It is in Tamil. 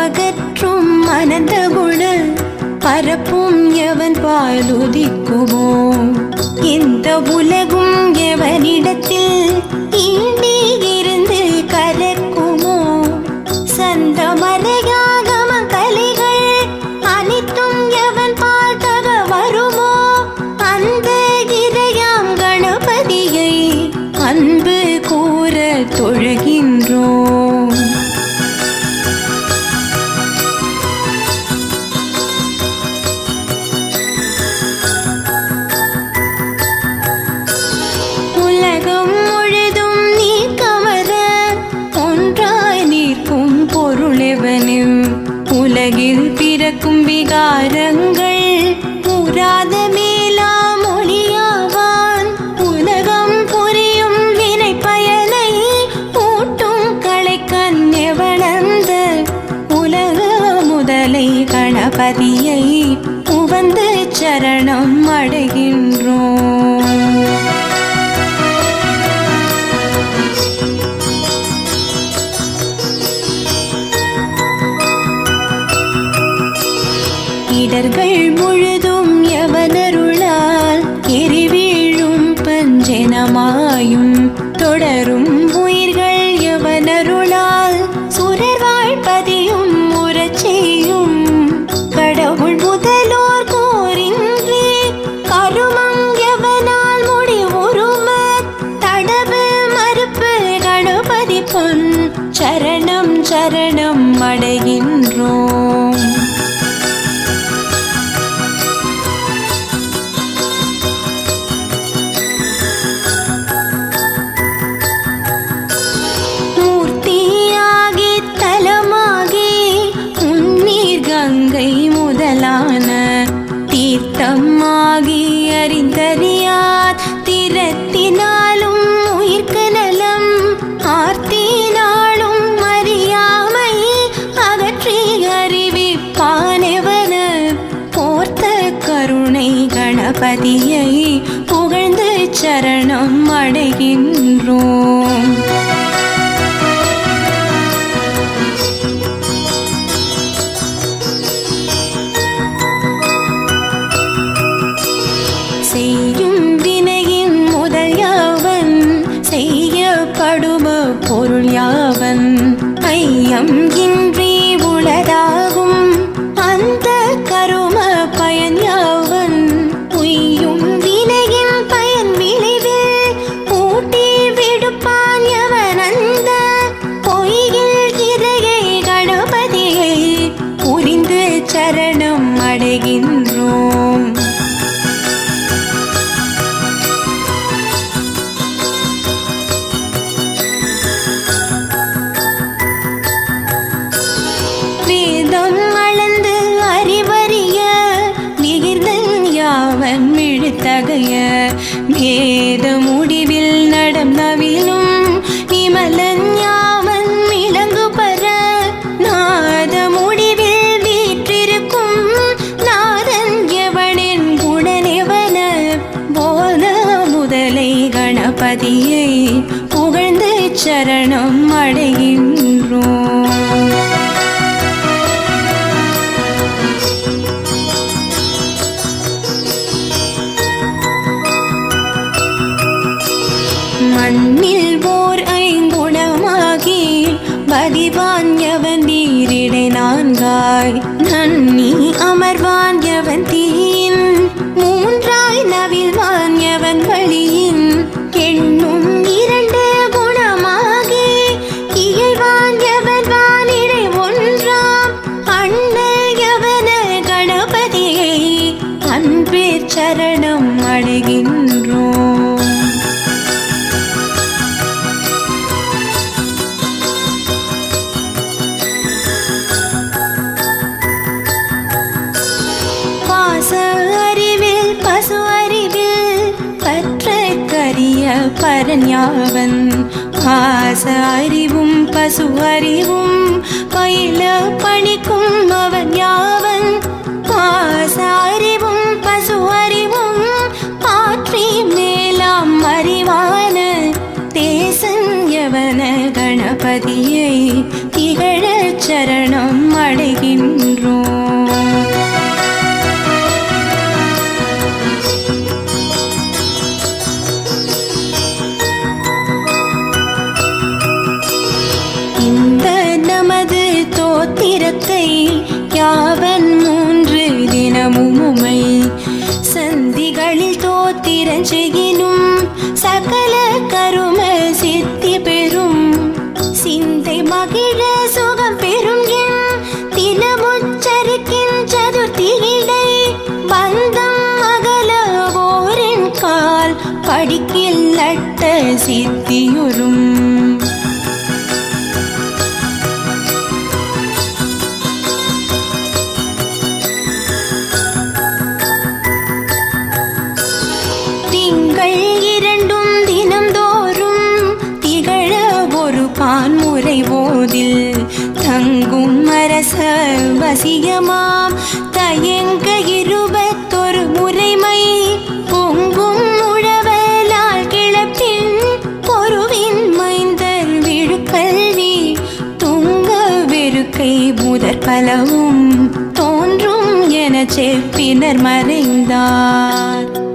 பவமகற்றும் அனந்த குண பரப்பும் எவன் பாலுதிக்குமோ? இந்த உலகும் எவனிடத்தில் ஈண்டி இருந்து கலக்குமோ? சந்த மலையாகம கலைகள் அனைத்தும் எவன் பார்த்தக வருமோ? அந்த இதயம் கணபதியை அன்பு கூற தொழுகி பிறக்கும் விகாரங்கள் கூறாத மேலா மொழியாவான். உலகம் புரியும் வினை பயனை ஊட்டும் களைக்கண் எவனந்த. உலக முதலை கணபதியை உவந்து சரணம் அடைகின்றோம். இடர்கள் முழுதும் எவனருளால் எரிவீழும் பஞ்சனமாயும் தொடரும் உயிர்கள் எவனருளால் சுரர் வாழ்பதியும் உறச் செய்யும் கடவுள் முதலோர் கோரின்றி கருமம் எவனால் முடிவுறும. தடவு மறுப்பு கணபதி பொன். சரணம் சரணம் அடைகின்றோம். தம்மாகி அறிந்தறியார். திறத்தினாலும் உயிர்க்கு நலம். ஆர்த்தினாலும் அறியாமை. அகற்றி அறிவிப்பானெவன. போர்த்த கருணை கணபதியை புகழ்ந்து சரணம் அடைகின்றோம். anh hãy nhậm vinh யாவன் விழுத்தகைய வேத முடிவில் நடம் நவிலும் நிமலன் யாவன் விளங்கு பர நாத முடிவில் வீற்றிருக்கும் நாரன் எவனின் குணனெவன போத முதலை கணபதியை புகழ்ந்து சரணம் அடையும் எவன் தீயின் மூன்றாய் நவில்வான் எவன் வழியின் எண்ணும் இரண்டு குணமாகி இயல்வான் எவன் வானிடை ஒன்றாம் அண்ணல் எவன கணபதியை அன்பே சரணம் அடைகின்றோம். பரன் யாவன் ஆச அறிவும் பசு அறிவும் பயில பணிக்கும் அவன் யாவன்? ஆச அறிவும் பசு அறிவும் ஆற்றி மேலாம் அறிவான தேசன் எவன கணபதியை திகழ சரணம் அடைகின்றோம். எனினும் சகல கரும சித்தி பெறும். சிந்தை மகிழ சுகம் பெறும் தினமுச்சரிக்கின் சதுர்த்தியிடை பந்தம் அகல ஓரின் கால் படிக்கில் நட்ட சித்தியுறும். தங்கும் அரச வசியமாம். தயங்க இருபத்தொரு முறைமை பொங்கும் உழவலால் கிளப்பின் பொருவின் மைந்தர் விழுக்கல்வி. துங்க வெறுக்கை முதற் பலவும் தோன்றும் என செப்பினர் மறைந்தார்.